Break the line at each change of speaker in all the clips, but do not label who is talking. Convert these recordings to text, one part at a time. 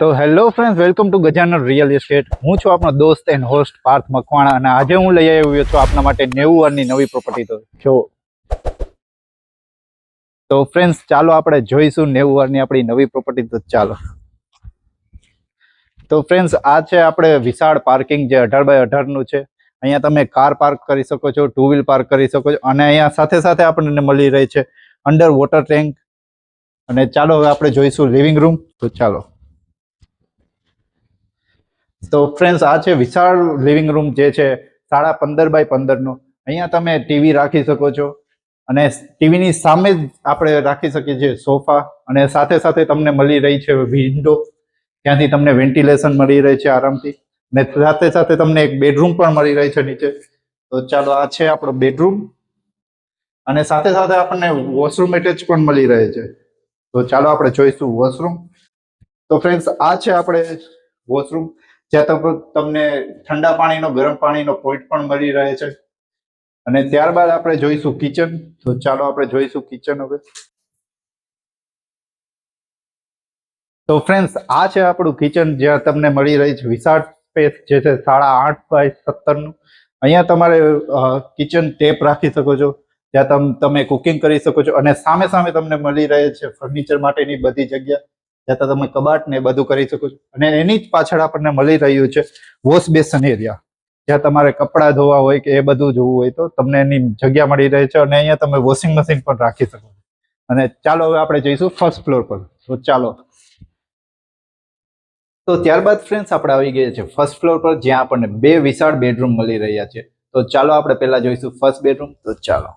તો hello friends welcome to Gajanan real estate હું છું આપણો દોસ્ત એન્ડ હોસ્ટ પાર્થ મકવાણા અને આજે હું લઈ આવ્યો છું આપના માટે નેવું વારની નવી પ્રોપર્ટી તો. જો. તો ફ્રેન્ડ્સ ચાલો આપણે જોઈશું નેવું વારની આપણી નવી પ્રોપર્ટી તો ચાલો. તો ફ્રેન્ડ્સ આ છે આપણે વિશાળ પાર્કિંગ જે અઢાર બાય અઢારનું છે. અહીંયા તમે કાર પાર્ક કરી શકો છો ટુ વ્હીલ પાર્ક કરી શકો છો અને અહીંયા સાથે સાથે આપણને મળી રહી છે અંડર વોટર ટેન્ક અને ચાલો હવે આપણે જોઈશું લિવિંગ રૂમ તો ચાલો. તો ફ્રેન્ડ્સ આ છે વિશાળ લિવિંગ રૂમ જે છે, સાડા પંદર બાય પંદરનો. અહીંયા તમે ટીવી રાખી શકો છો અને ટીવીની સામે જ આપણે રાખી શકીએ છીએ સોફા અને સાથે સાથે તમને મળી રહી છે વિન્ડો ત્યાંથી તમને વેન્ટિલેશન મળી રહે છે આરામથી. અને સાથે સાથે તમને એક બેડરૂમ પણ મળી રહી છે નીચે. તો ચાલો, આ છે આપણો બેડરૂમ અને સાથે સાથે આપણને વોશરૂમ એટેચ પણ મળી રહે છે. તો ચાલો આપણે જોઈશું વોશરૂમ તો ફ્રેન્ડ્સ આ છે આપણે વોશરૂમ જ્યાં તમ- તમને ઠંડા પાણીનો, ગરમ પાણીનો પોઈન્ટ પણ મળી રહે છે. અને ત્યારબાદ આપણે જોઈશું કિચન તો ચાલો આપણે જોઈશું કિચન હવે. તો ફ્રેન્ડ્સ આ છે આપણું કિચન જ્યાં તમને મળી રહી છે. વિશાળ સ્પેસ જે છે સાડા આઠ બાય સત્તરનું. અહીંયા તમારે કિચન ટેપ રાખી શકો છો. જ્યાં તમે કુકિંગ કરી શકો છો. અને સામે સામે તમને મળી રહે છે ફર્નિચર માટેની બધી જગ્યા. જ્યાં તમે કબાટ ને બધું કરી શકો છો. અને એની જ પાછળ આપણને મળી રહ્યું છે વોશ બેસન એરિયા. જ્યાં તમારે કપડાં ધોવા હોય કે એ બધું જોવું હોય તો તમને એની જગ્યા મળી રહે છે અને અહીંયા તમે વોશિંગ મશીન પણ રાખી શકો અને ચાલો હવે આપણે જઈશું ફર્સ્ટ ફ્લોર પર. તો ચાલો. તો ત્યારબાદ ફ્રેન્ડ્સ આપણે આવી ગયા છે ફર્સ્ટ ફ્લોર પર જ્યાં આપણને બે વિશાળ બેડરૂમ મળી રહ્યા છે. તો ચાલો આપણે પહેલા જોઈશું ફર્સ્ટ બેડરૂમ. તો ચાલો.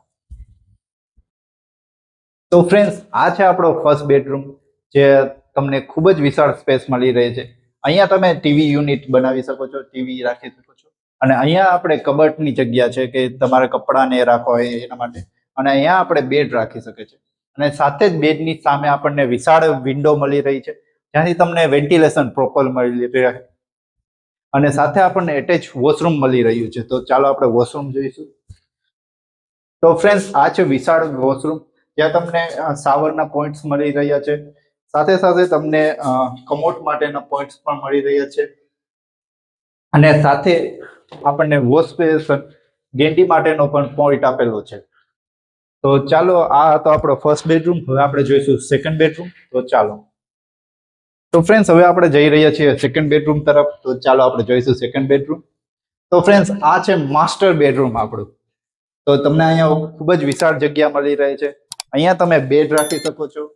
તો ફ્રેન્ડ્સ, આ છે આપણો ફર્સ્ટ બેડરૂમ. જે તમને ખૂબ જ વિશાળ સ્પેસ મળી રહી છે. અહીંયા તમે ટીવી યુનિટ બનાવી શકો છો, ટીવી રાખી શકો છો. અને અહીંયા આપણે કબટની જગ્યા છે કે તમારે કપડાને રાખવા હોય એના માટે. અને અહીંયા આપણે બેડ રાખી શકે છે અને સાથે જ બેડની સામે આપણને વિશાળ વિન્ડો મળી રહી છે. જ્યાંથી તમને વેન્ટિલેશન પ્રોપર મળી રહે. અને સાથે આપણને એટેચ વોશરૂમ મળી રહ્યું છે. તો ચાલો આપણે વોશરૂમ જોઈશું. તો ફ્રેન્ડ્સ, આ છે વિશાળ વોશરૂમ. જ્યાં તમને સાવરના પોઈન્ટ્સ મળી રહ્યા છે. સાથે સાથે તમને કમોટ માટેના પોઈન્ટ્સ પણ મળી રહ્યા છે. અને સાથે આપણને વોશ ગેન્ડી માટેનો પણ પોઈન્ટ આપેલો છે. તો ચાલો, આ હતો આપણો ફર્સ્ટ બેડરૂમ હવે આપણે જોઈશું સેકન્ડ બેડરૂમ તો ચાલો. તો ફ્રેન્ડ્સ હવે આપણે જઈ રહ્યા છીએ સેકન્ડ બેડરૂમ તરફ. તો ચાલો આપણે જોઈશું સેકન્ડ બેડરૂમ તો ફ્રેન્ડ્સ આ છે માસ્ટર બેડરૂમ આપણું. તો તમને અહીંયા ખૂબ જ વિશાળ જગ્યા મળી રહે છે. અહીંયા તમે બેડ રાખી શકો છો.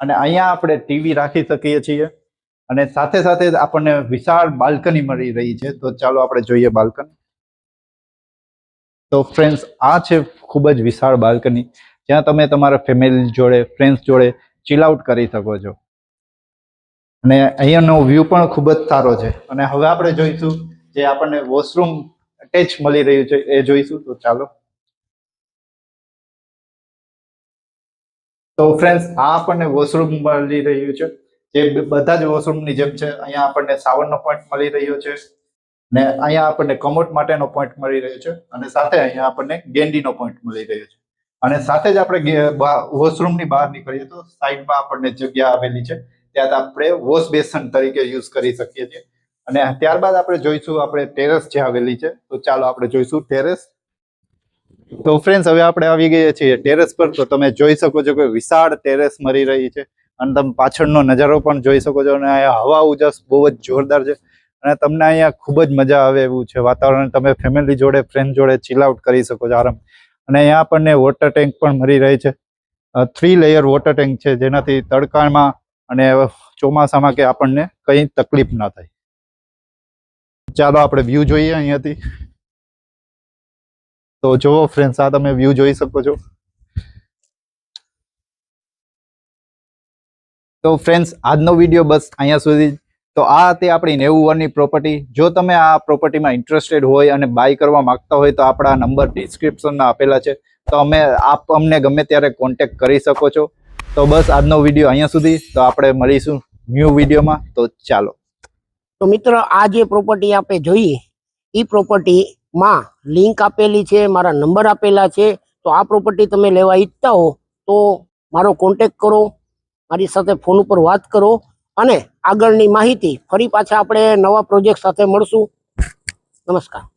અને અહીંયા આપણે ટીવી રાખી શકીએ છીએ. અને સાથે સાથે આપણને વિશાળ બાલ્કની મળી રહી છે. તો ચાલો આપણે જોઈએ બાલ્કની. તો ફ્રેન્ડ્સ આ છે ખૂબ જ વિશાળ બાલ્કની. જ્યાં તમે તમારા ફેમિલી જોડે ફ્રેન્ડ્સ જોડે ચિલ આઉટ કરી શકો છો. અને અહીંયાનો વ્યૂ પણ ખૂબ જ સારો છે. અને હવે આપણે જોઈશું જે આપણને વોશરૂમ અટેચ મળી રહ્યું છે એ જોઈશું. તો ચાલો. તો ફ્રેન્ડ્સ આ આપણને વોશરૂમ મળી રહ્યું છે. જે બધા જ વોશરૂમની જેમ છે, અહીંયા આપણને સાવનનો પોઈન્ટ મળી રહ્યો છે ને અહીંયા આપણને કમોટ માટેનો પોઈન્ટ મળી રહ્યો છે અને સાથે અહીંયા આપણને ગેંડીનો પોઈન્ટ મળી રહ્યો છે. અને સાથે જ આપણે વોશરૂમની બહાર નીકળીએ તો સાઈડમાં આપણને જગ્યા આવેલી છે. ત્યાં આપણે વોશ બેસન તરીકે યુઝ કરી શકીએ છીએ. અને ત્યારબાદ આપણે જોઈશું, આપણે ટેરેસ જે આવેલી છે, તો ચાલો આપણે જોઈશું ટેરેસ તો ફ્રેન્ડ્સ હવે આપણે આવી ગયા છીએ ટેરેસ પર. તો તમે જોઈ શકો છો કે વિશાળ ટેરેસ મળી રહી છે. અને તમે પાછળનો નજારો પણ જોઈ શકો છો. અને અહીંયા હવા ઉજાસ બહુ જ જોરદાર છે. અને તમને અહીંયા ખૂબ જ મજા આવે એવું છે. વાતાવરણ, તમે ફેમિલી જોડે ફ્રેન્ડ જોડે ચીલ આઉટ કરી શકો છો આરામ. અને અહીંયા આપણને વોટર ટેન્ક પણ મળી રહી છે. થ્રી લેયર વોટર ટેન્ક છે, જેનાથી તડકામાં અને ચોમાસામાં કે આપણને કંઈ તકલીફ ના થાય. ચાલો આપણે વ્યૂ જોઈએ અહીંયાથી. તો જુઓ ફ્રેન્ડ્સ આ તમે વ્યૂ જોઈ શકો છો. તો ફ્રેન્ડ્સ આજનો વીડિયો બસ અહીંયા સુધી. તો આ હતી આપણી નેવું વરની પ્રોપર્ટી જો તમે આ પ્રોપર્ટીમાં ઇન્ટરેસ્ટેડ હોય અને બાય કરવા માંગતા હોય તો આપણા નંબર ડિસ્ક્રિપ્શનમાં આપેલા છે. તો અમે આપ, અમને ગમે ત્યારે કોન્ટેક્ટ કરી શકો છો. તો બસ આજનો વીડિયો અહીંયા સુધી. તો આપણે મળીશું ન્યૂ વિડીયોમાં તો ચાલો.
તો મિત્ર, આ જે પ્રોપર્ટી આપણે જોઈએ એ પ્રોપર્ટીમાં લિંક આપેલી છે, મારા નંબર આપેલા છે, તો આ પ્રોપર્ટી તમે લેવા ઈચ્છતા હો, તો મારો કોન્ટેક કરો, મારી સાથે ફોન ઉપર વાત કરો અને આગળની માહિતી ફરી પાછા આપણે નવા પ્રોજેક્ટ સાથે મળશું. નમસ્કાર.